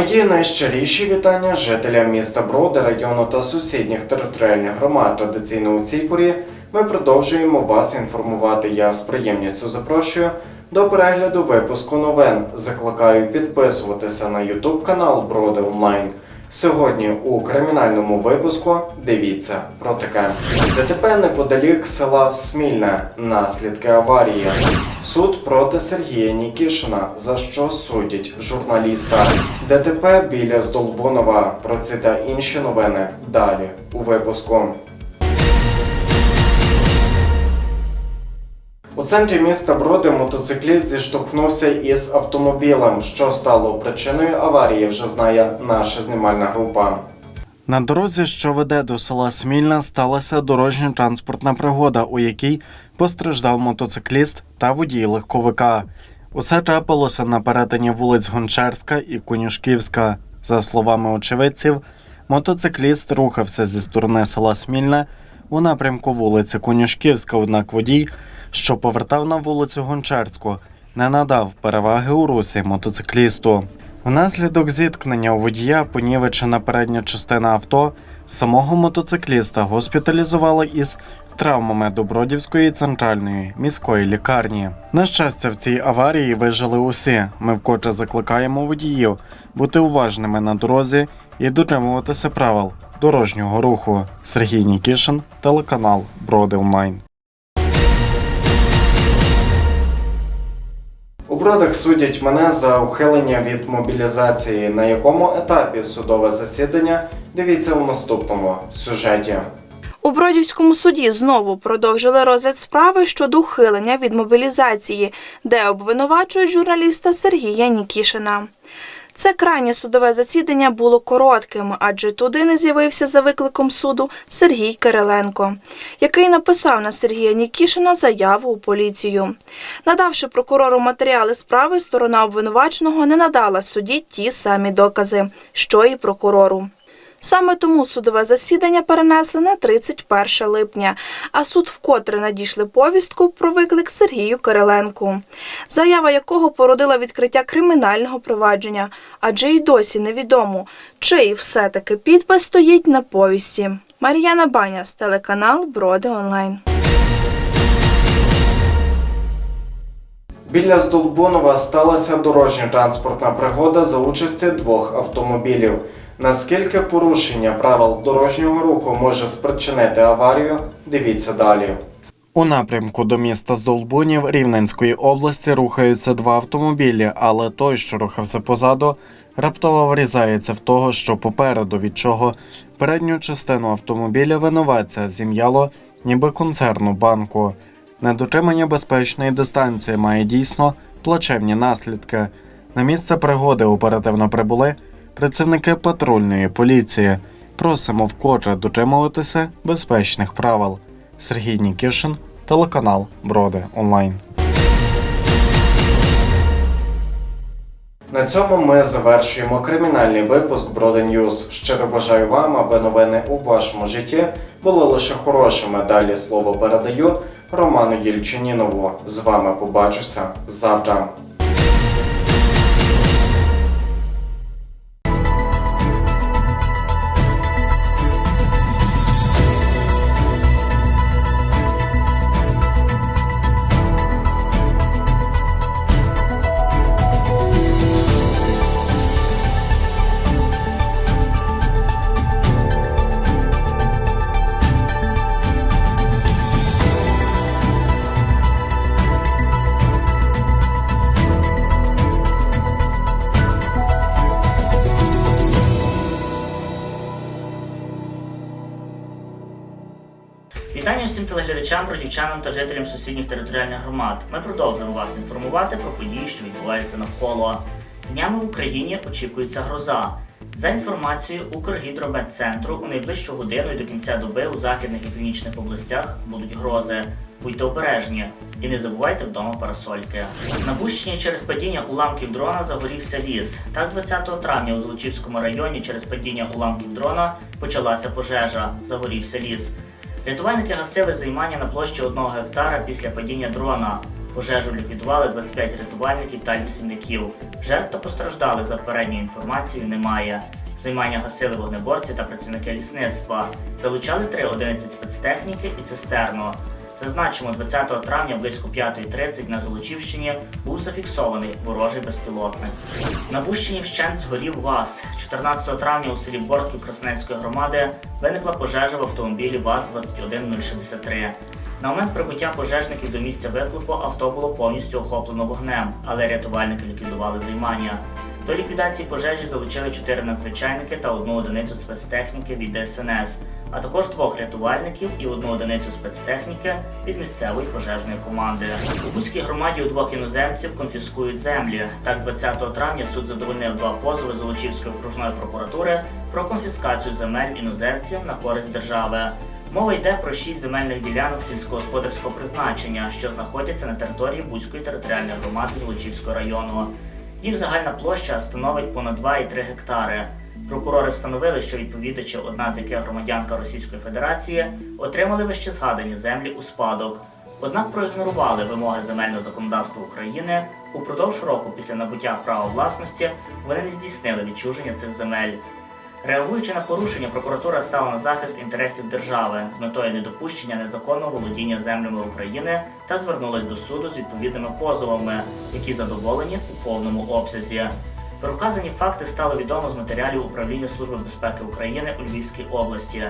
Мої найщиріші вітання жителям міста Броди, району та сусідніх територіальних громад. Традиційно у цій порі ми продовжуємо вас інформувати. Я з приємністю запрошую до перегляду випуску новин. Закликаю підписуватися на YouTube канал Броди Онлайн. Сьогодні у кримінальному випуску дивіться про таке. ДТП неподалік села Смільне. Наслідки аварії. Суд проти Сергія Нікішина, за що судять журналіста. ДТП біля Здолбунова. Про це та інші новини далі у випуску. У центрі міста Броди мотоцикліст зіштовхнувся із автомобілем. Що стало причиною аварії, вже знає наша знімальна група. На дорозі, що веде до села Смільна, сталася дорожньо-транспортна пригода, у якій постраждав мотоцикліст та водій легковика. Усе трапилося на перетині вулиць Гончарська і Конюшківська. За словами очевидців, мотоцикліст рухався зі сторони села Смільне у напрямку вулиці Конюшківська, однак водій, що повертав на вулицю Гончарську, не надав переваги у русі мотоциклісту. Внаслідок зіткнення у водія понівечена передня частина авто, самого мотоцикліста госпіталізували із травмами Добродівської центральної міської лікарні. На щастя, в цій аварії вижили усі. Ми вкотре закликаємо водіїв бути уважними на дорозі і дотримуватися правил дорожнього руху. Сергій Нікішин, телеканал Броди Онлайн. Бродах судять мене за ухилення від мобілізації. На якому етапі судове засідання дивіться у наступному сюжеті. У Бродівському суді знову продовжили розгляд справи щодо ухилення від мобілізації, де обвинувачують журналіста Сергія Нікішина. Це крайнє судове засідання було коротким, адже туди не з'явився за викликом суду Сергій Кириленко, який написав на Сергія Нікішина заяву у поліцію. Надавши прокурору матеріали справи, сторона обвинуваченого не надала судді ті самі докази, що і прокурору. Саме тому судове засідання перенесли на 31 липня, а суд вкотре надійшли повістку про виклик Сергію Кириленку, заява якого породила відкриття кримінального провадження, адже й досі невідомо, чий все-таки підпис стоїть на повісті. Мар'яна Баняс, телеканал Броди Онлайн. Біля Здолбунова сталася дорожньо-транспортна пригода за участі двох автомобілів. Наскільки порушення правил дорожнього руху може спричинити аварію? Дивіться далі. У напрямку до міста Здолбунів Рівненської області рухаються два автомобілі, але той, що рухався позаду, раптово врізається в того, що попереду, від чого передню частину автомобіля винуватця зім'яло ніби концерну банку. Недотримання безпечної дистанції має дійсно плачевні наслідки. На місце пригоди оперативно прибули працівники патрульної поліції. Просимо вкотре дотримуватися безпечних правил. Сергій Нікішин, телеканал Броди Онлайн. На цьому ми завершуємо кримінальний випуск Броди Ньюз. Щиро бажаю вам, аби новини у вашому житті були лише хорошими. Далі слово передаю Роману Єльчинінову. З вами побачуся завтра. Вітання всім телеглядачам, бродівчанам та жителям сусідніх територіальних громад. Ми продовжуємо вас інформувати про події, що відбуваються навколо. Днями в Україні очікується гроза. За інформацією Укргідрометцентру, у найближчу годину і до кінця доби у західних і північних областях будуть грози. Будьте обережні і не забувайте вдома парасольки. На Бущині через падіння уламків дрона загорівся ліс. Так, 20 травня у Золочівському районі через падіння уламків дрона почалася пожежа. Загорівся ліс. Рятувальники гасили займання на площі 1 гектара після падіння дрона. Пожежу ліквідували 25 рятувальників та лісівників. Жертв та постраждалих за попередньою інформацією немає. Займання гасили вогнеборці та працівники лісництва. Залучали три одиниці спецтехніки і цистерну. Зазначимо, 20 травня близько 5.30 на Золочівщині був зафіксований ворожий безпілотник. На Бущині вщент згорів ВАЗ. 14 травня у селі Бортків Красненської громади виникла пожежа в автомобілі ВАЗ-21063. На момент прибуття пожежників до місця виклику авто було повністю охоплено вогнем, але рятувальники ліквідували займання. До ліквідації пожежі залучили 4 надзвичайники та одну одиницю спецтехніки від ДСНС, а також двох рятувальників і одну одиницю спецтехніки від місцевої пожежної команди. У Бузькій громаді у двох іноземців конфіскують землі. Так, 20 травня суд задовольнив два позови Золочівської окружної прокуратури про конфіскацію земель іноземців на користь держави. Мова йде про шість земельних ділянок сільськогосподарського призначення, що знаходяться на території Бузької територіальної громади Золочівського району. Їх загальна площа становить понад 2,3 гектари. Прокурори встановили, що відповідачі, одна з яких громадянка Російської Федерації, отримали вище згадані землі у спадок. Однак проігнорували вимоги земельного законодавства України. Упродовж року після набуття права власності вони не здійснили відчуження цих земель. Реагуючи на порушення, прокуратура стала на захист інтересів держави з метою недопущення незаконного володіння землями України та звернулась до суду з відповідними позовами, які задоволені у повному обсязі. Про вказані факти стало відомо з матеріалів управління Служби безпеки України у Львівській області.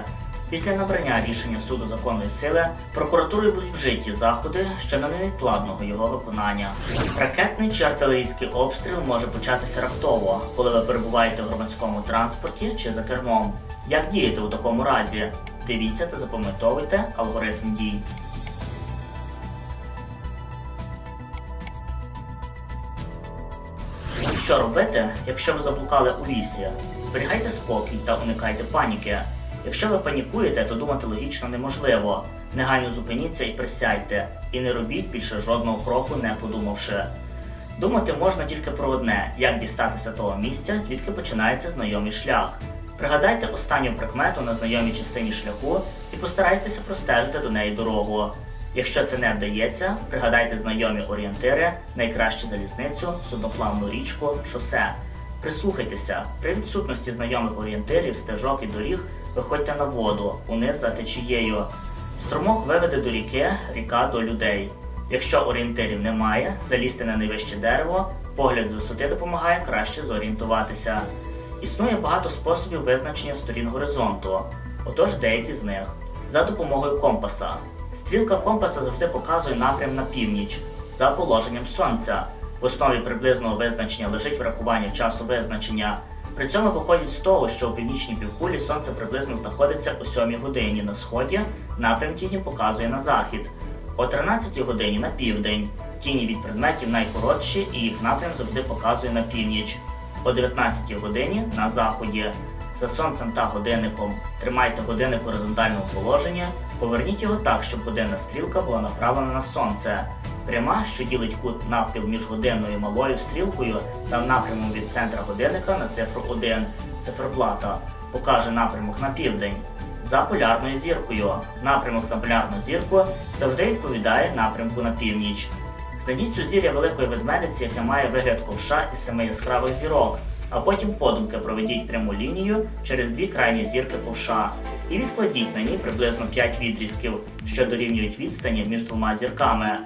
Після набрання рішення суду законної сили прокуратурою будуть вжиті заходи щодо невідкладного його виконання. Ракетний чи артилерійський обстріл може початися раптово, коли ви перебуваєте в громадському транспорті чи за кермом. Як діяти у такому разі? Дивіться та запам'ятовуйте алгоритм дій. Що робити, якщо ви заблукали у лісі? Зберігайте спокій та уникайте паніки. Якщо ви панікуєте, то думати логічно неможливо. Негайно зупиніться і присядьте, і не робіть більше жодного кроку, не подумавши. Думати можна тільки про одне, як дістатися того місця, звідки починається знайомий шлях. Пригадайте останню прикмету на знайомій частині шляху і постарайтеся простежити до неї дорогу. Якщо це не вдається, пригадайте знайомі орієнтири, найкраще залізницю, судноплавну річку, шосе. Прислухайтеся, при відсутності знайомих орієнтирів, стежок і доріг виходьте на воду, униз за течією. Струмок виведе до ріки, ріка до людей. Якщо орієнтирів немає, залізьте на найвище дерево, погляд з висоти допомагає краще зорієнтуватися. Існує багато способів визначення сторін горизонту, отож деякі з них. За допомогою компаса. Стрілка компаса завжди показує напрям на північ за положенням сонця. В основі приблизного визначення лежить врахування часу визначення. При цьому виходить з того, що у північній півкулі сонце приблизно знаходиться о 7 годині на сході, напрям тіні показує на захід, о 13 годині на південь. Тіні від предметів найкоротші і їх напрям завжди показує на північ, о 19 годині на заході. За сонцем та годинником тримайте годинник в горизонтальному положенні, поверніть його так, щоб годинна стрілка була направлена на сонце. Пряма, що ділить кут навпіл між годинною малою стрілкою та напрямом від центра годинника на цифру 1, циферблата, покаже напрямок на південь. За полярною зіркою. Напрямок на полярну зірку завжди відповідає напрямку на північ. Знайдіть сузір'я великої ведмедиці, яке має вигляд ковша із семи яскравих зірок, а потім подумки проведіть пряму лінію через дві крайні зірки ковша і відкладіть на ній приблизно 5 відрізків, що дорівнюють відстані між двома зірками.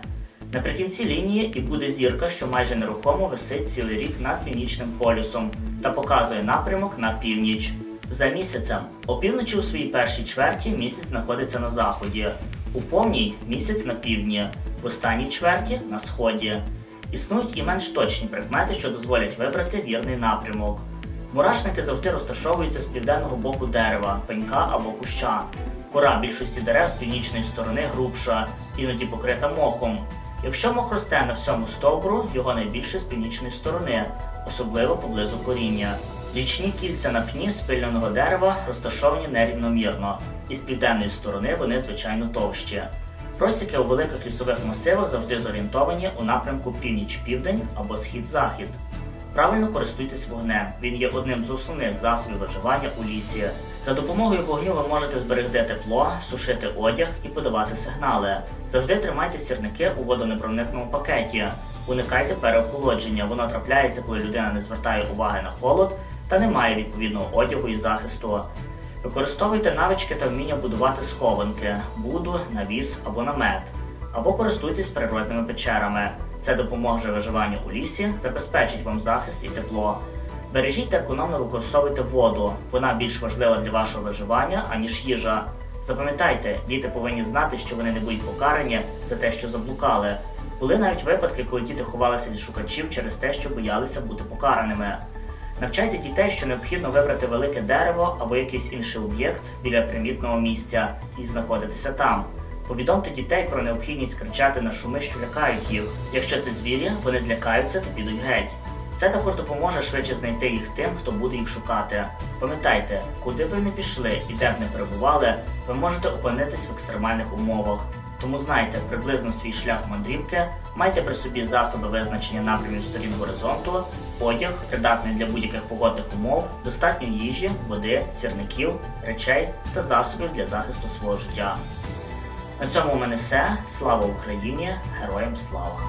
Наприкінці лінії і буде зірка, що майже нерухомо висить цілий рік над північним полюсом та показує напрямок на північ. За місяцем опівночі у своїй першій чверті місяць знаходиться на заході, у повній місяць на півдні, в останній чверті на сході. Існують і менш точні предмети, що дозволять вибрати вірний напрямок. Мурашники завжди розташовуються з південного боку дерева, пенька або куща. Кора більшості дерев з північної сторони грубша, іноді покрита мохом. Якщо мох росте на всьому стовбуру, його найбільше з північної сторони, особливо поблизу коріння. Річні кільця на пні спиленого дерева розташовані нерівномірно, і з південної сторони вони звичайно товщі. Просіки у великих лісових масивах завжди зорієнтовані у напрямку північ-південь або схід-захід. Правильно користуйтесь вогнем. Він є одним з основних засобів виживання у лісі. За допомогою вогню ви можете зберегти тепло, сушити одяг і подавати сигнали. Завжди тримайте сірники у водонепроникному пакеті. Уникайте переохолодження. Воно трапляється, коли людина не звертає уваги на холод та не має відповідного одягу і захисту. Використовуйте навички та вміння будувати схованки, буду, навіс або намет. Або користуйтесь природними печерами. Це допоможе виживанню у лісі, забезпечить вам захист і тепло. Бережіть та економно використовуйте воду. Вона більш важлива для вашого виживання, аніж їжа. Запам'ятайте, діти повинні знати, що вони не будуть покарані за те, що заблукали. Були навіть випадки, коли діти ховалися від шукачів через те, що боялися бути покараними. Навчайте дітей, що необхідно вибрати велике дерево або якийсь інший об'єкт біля примітного місця і знаходитися там. Повідомте дітей про необхідність кричати на шуми, що лякають їх. Якщо це звірі, вони злякаються та підуть геть. Це також допоможе швидше знайти їх тим, хто буде їх шукати. Пам'ятайте, куди б ви не пішли і де б не перебували, ви можете опинитись в екстремальних умовах. Тому знайте приблизно свій шлях мандрівки, майте при собі засоби визначення напрямів сторін горизонту, одяг, придатний для будь-яких погодних умов, достатньо їжі, води, сірників, речей та засобів для захисту свого життя. На цьому у мене все. Слава Україні! Героям слава!